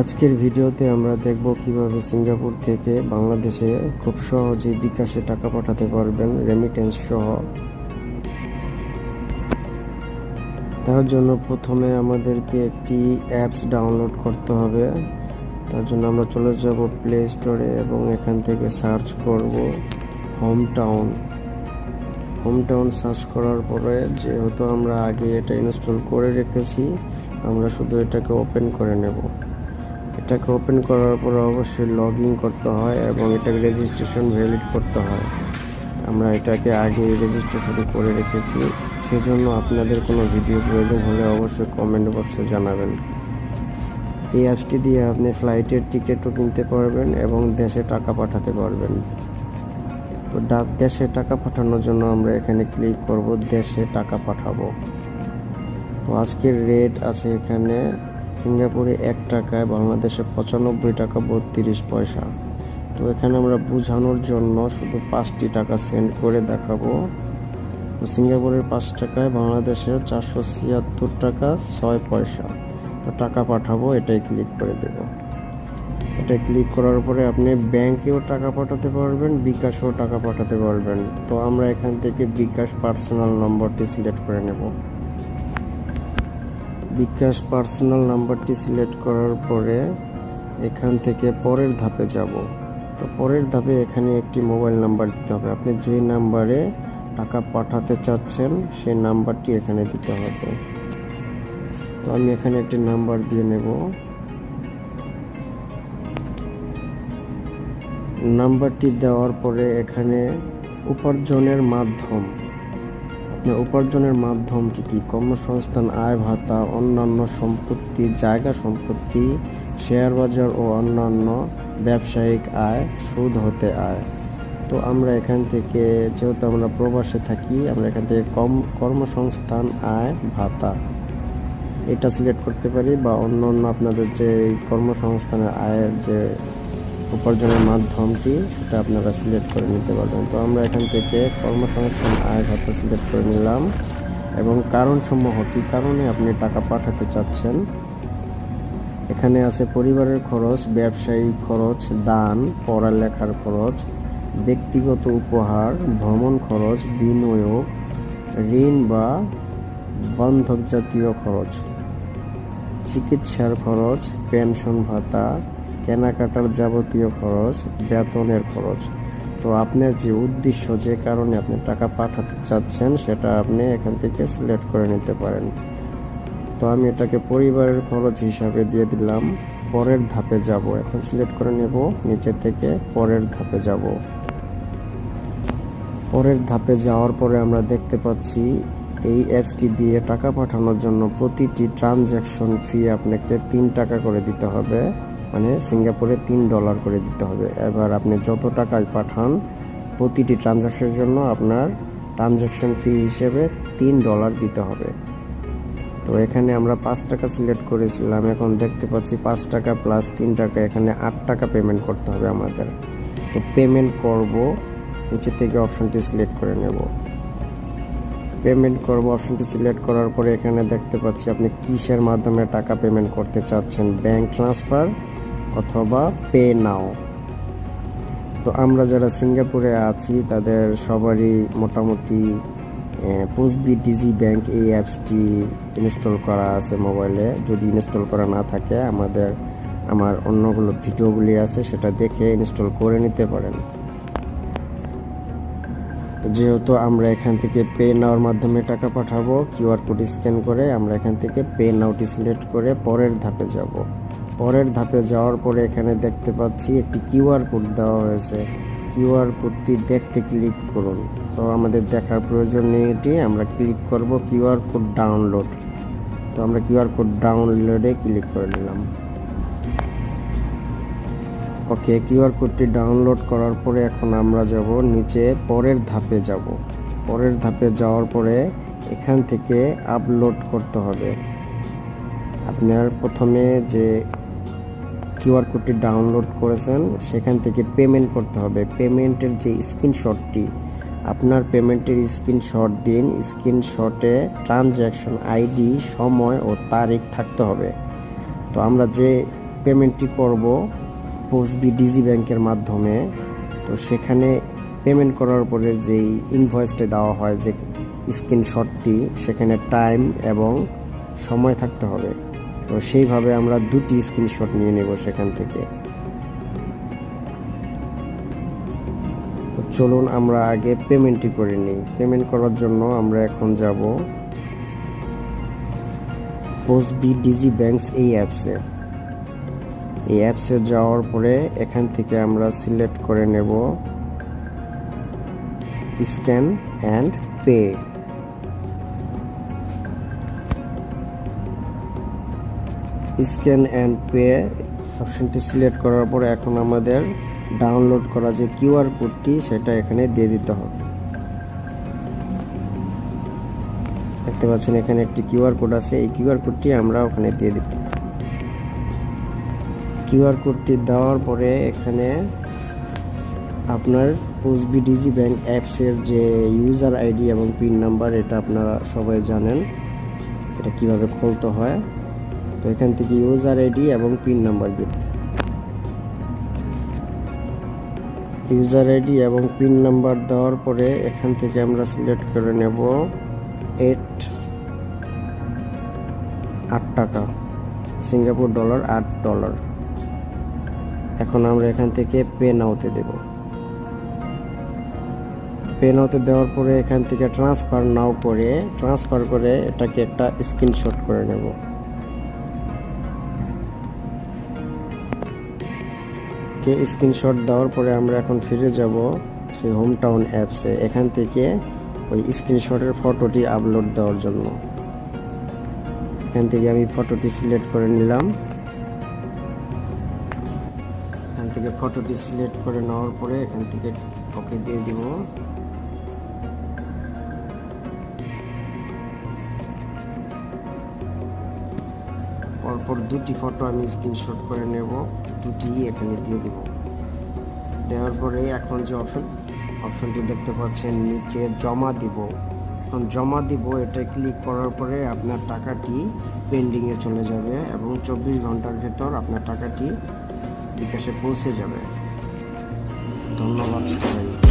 আজকের ভিডিওতে আমরা দেখব কীভাবে সিঙ্গাপুর থেকে বাংলাদেশে খুব সহজেই বিকাশে টাকা পাঠাতে পারবেন রেমিটেন্স সহ। তার জন্য প্রথমে আমাদেরকে একটি অ্যাপস ডাউনলোড করতে হবে। তার জন্য আমরা চলে যাব প্লে স্টোরে এবং এখান থেকে সার্চ করব home town home town search করার পরে যেহেতু আমরা আগে এটা ইনস্টল করে রেখেছি, আমরা শুধু এটাকে ওপেন করে নেব। এটাকে ওপেন করার পর অবশ্যই লগ ইন করতে হয় এবং এটাকে রেজিস্ট্রেশন ভ্যালিড করতে হয়। আমরা এটাকে আগে রেজিস্ট্রেশন করে রেখেছি। সেজন্য আপনাদের কোনো ভিডিও প্রয়োজন হলে অবশ্যই কমেন্ট বক্সে জানাবেন। এই অ্যাপসটি দিয়ে আপনি ফ্লাইটের টিকিটও কিনতে পারবেন এবং দেশে টাকা পাঠাতে পারবেন। তো ডাক দেশে টাকা পাঠানোর জন্য আমরা এখানে ক্লিক করব, দেশে টাকা পাঠাবো। তো আজকের রেট আছে এখানে সিঙ্গাপুরে এক টাকায় বাংলাদেশে পঁচানব্বই টাকা বত্রিশ পয়সা। তো এখানে আমরা বোঝানোর জন্য শুধু পাঁচটি টাকা সেন্ড করে দেখাবো। তো সিঙ্গাপুরের পাঁচ টাকায় বাংলাদেশের চারশো ছিয়াত্তর টাকা ছয় পয়সা। তো টাকা পাঠাবো, এটাই ক্লিক করে দেব। এটা ক্লিক করার পরে আপনি ব্যাংকেও টাকা পাঠাতে পারবেন, বিকাশেও টাকা পাঠাতে পারবেন। তো আমরা এখান থেকে বিকাশ পার্সোনাল নম্বরটি সিলেক্ট করে নেব। বিকাশ পার্সোনাল নাম্বারটি সিলেক্ট করার পরে এখান থেকে পরের ধাপে যাব। তো পরের ধাপে এখানে একটি মোবাইল নাম্বার দিতে হবে। আপনি যে নাম্বারে টাকা পাঠাতে চাচ্ছেন, সেই নাম্বারটি এখানে দিতে হবে। তো আমি এখানে একটি নাম্বার দিয়ে নেব। নাম্বারটি দেওয়ার পরে এখানে উপার্জনের মাধ্যম। আপনার উপার্জনের মাধ্যমটি কি কর্মসংস্থান, আয় ভাতা, অন্যান্য সম্পত্তি, জায়গা সম্পত্তি, শেয়ার বাজার ও অন্যান্য ব্যবসায়িক আয়, সুদ হতে আয়। তো আমরা এখান থেকে, যেহেতু আমরা প্রবাসে থাকি, আমরা এখান থেকে কম, কর্মসংস্থান, আয়, ভাতা এটা সিলেক্ট করতে পারি বা অন্য অন্য আপনাদের যে কর্মসংস্থানের আয়ের যে উপার্জনের মাধ্যমটি সেটা আপনারা সিলেক্ট করে নিতে পারবেন। তো আমরা এখান থেকে কর্মসংস্থান আয় ভাতা সিলেক্ট করে নিলাম এবং কারণসমূহ কী কারণে আপনি টাকা পাঠাতে চাচ্ছেন? এখানে আছে পরিবারের খরচ ব্যবসায়িক খরচ, দান, পড়ালেখার খরচ, ব্যক্তিগত উপহার, ভ্রমণ খরচ, বিনিয়োগ, ঋণ বা বন্ধক জাতীয় খরচ, চিকিৎসার খরচ, পেনশন ভাতা কেনাকাটার যাবতীয় খরচ, বেতনের খরচ। তো আপনার যে উদ্দেশ্য, যে কারণে আপনি টাকা পাঠাতে চাচ্ছেন, সেটা আপনি এখান থেকে সিলেক্ট করে নিতে পারেন। তো আমি এটাকে পরিবারের খরচ হিসাবে দিয়ে দিলাম। পরের ধাপে যাব। এখন সিলেক্ট করে নেব। নিচে থেকে পরের ধাপে যাব। পরের ধাপে যাওয়ার পরে আমরা দেখতে পাচ্ছি, এই অ্যাপসটি দিয়ে টাকা পাঠানোর জন্য প্রতিটি ট্রানজ্যাকশন ফি আপনাকে তিন টাকা করে দিতে হবে। মানে সিঙ্গাপুরে তিন ডলার করে দিতে হবে। এবার আপনি যত টাকায় পাঠান, প্রতিটি ট্রানজ্যাকশনের জন্য আপনার ট্রানজ্যাকশন ফি হিসেবে তিন ডলার দিতে হবে। তো এখানে আমরা পাঁচ টাকা সিলেক্ট করেছিলাম, এখন দেখতে পাচ্ছি পাঁচ টাকা প্লাস তিন টাকা, এখানে আট টাকা পেমেন্ট করতে হবে আমাদের। তো পেমেন্ট করব, নিচে থেকে অপশনটি সিলেক্ট করে নেব। পেমেন্ট করব অপশনটি সিলেক্ট করার পরে এখানে দেখতে পাচ্ছি আপনি কিসের মাধ্যমে টাকা পেমেন্ট করতে চাচ্ছেন ব্যাংক ট্রান্সফার অথবা পে নাও। তো আমরা যারা সিঙ্গাপুরে আছি, তাদের সবারই মোটামুটি পোস্টবি ডিজি ব্যাংক এই অ্যাপসটি ইনস্টল করা আছে মোবাইলে। যদি ইনস্টল করা না থাকে, আমাদের, আমার অন্যগুলো ভিডিওগুলি আছে, সেটা দেখে ইনস্টল করে নিতে পারেন। যেহেতু আমরা এখান থেকে পে নাওয়ার মাধ্যমে টাকা পাঠাবো কিউআর কোড স্ক্যান করে আমরা এখান থেকে পে নাওটি সিলেক্ট করে পরের ধাপে যাব। পরের ধাপে যাওয়ার পরে এখানে দেখতে পাচ্ছি একটি কিউআর কোড দেওয়া হয়েছে। কিউআর কোডটি দেখতে ক্লিক করুন। তো আমাদের দেখার প্রয়োজন নেই এটি। আমরা ক্লিক করব কিউআর কোড ডাউনলোড। তো আমরা কিউআর কোড ডাউনলোডে ক্লিক করে নিলাম। ওকে কিউআর কোডটি ডাউনলোড করার পরে এখন আমরা যাব নিচে পরের ধাপে যাব। পরের ধাপে যাওয়ার পরে এখান থেকে আপলোড করতে হবে। আপনার প্রথমে যে কিউআর কোডটি ডাউনলোড করেছেন, সেখান থেকে পেমেন্ট করতে হবে। পেমেন্টের যে স্ক্রিনশটটি আপনার পেমেন্টের স্ক্রিনশট দিন। স্ক্রিনশটে ট্রানজ্যাকশন আইডি সময় ও তারিখ থাকতে হবে। তো আমরা যে পেমেন্টটি করব পোস্টবি ডিজি ব্যাংকের মাধ্যমে, তো সেখানে পেমেন্ট করার পরে যেই ইনভয়েসটা দেওয়া হয়, যে স্ক্রিনশটটি সেখানে টাইম এবং সময় থাকতে হবে। তো সেইভাবে আমরা দুটি স্ক্রিনশট নিয়ে নেব সেখান থেকে। চলুন আমরা আগে পেমেন্টটি করে নিই। পেমেন্ট করার জন্য আমরা এখন যাব পোস্টবি ডিজি ব্যাংকস এই অ্যাপসে এই অ্যাপসে যাওয়ার পরে এখান থেকে আমরা সিলেক্ট করে নেব scan and pay scan and pay অপশনটি সিলেক্ট করার পরে এখন আমাদের ডাউনলোড করা যে কিউআর কোডটি, সেটা এখানে দিয়ে দিতে হবে। দেখতে পাচ্ছেন এখানে একটি কিউআর কোড আছে। এই কিউআর কোডটি আমরা ওখানে দিয়ে দিব। কিউআর কোডটি দেওয়ার পরে এখানে আপনার পোস্টবি ডিজি ব্যাংক অ্যাপসের যে ইউজার আইডি এবং পিন নাম্বার, এটা আপনারা সবাই জানেন। এটা কীভাবে খুলতে হয়? তো এখান থেকে ইউজার আইডি এবং পিন নাম্বার দিন। ইউজার আইডি এবং পিন নাম্বার দেওয়ার পরে এখান থেকে আমরা সিলেক্ট করে নেব এইট আট টাকা, সিঙ্গাপুর ডলার আট ডলার এখন আমরা এখান থেকে পে নাওতে দেব। পে নাওতে দেওয়ার পরে এখান থেকে ট্রান্সফার নাও করে ট্রান্সফার করে এটাকে একটা স্ক্রিনশট করে নেব। কে স্ক্রিনশট দেওয়ার পরে আমরা এখন ফিরে যাব সেই হোম টাউন অ্যাপসে এখান থেকে ওই স্ক্রিনশটের ফটোটি আপলোড দেওয়ার জন্য। এখান থেকে আমি ফটোটি সিলেক্ট করে নিলাম। এখান থেকে ফটোটি সিলেক্ট করে নেওয়ার পরে এখান থেকে ওকে দিয়ে দিব। পরপর দুটি ফটো আমি স্ক্রিনশট করে নেব, দুটি এখানে দিয়ে দিব। দেওয়ার পরে এখন যে অপশন অপশনটি দেখতে পাচ্ছেন, নিচে জমা দিব। এখন জমা দিব, এটা ক্লিক করার পরে আপনার টাকাটি পেন্ডিংয়ে চলে যাবে এবং চব্বিশ ঘণ্টার ভেতর আপনার টাকাটি বিকাশে পৌঁছে যাবে। ধন্যবাদ সবাই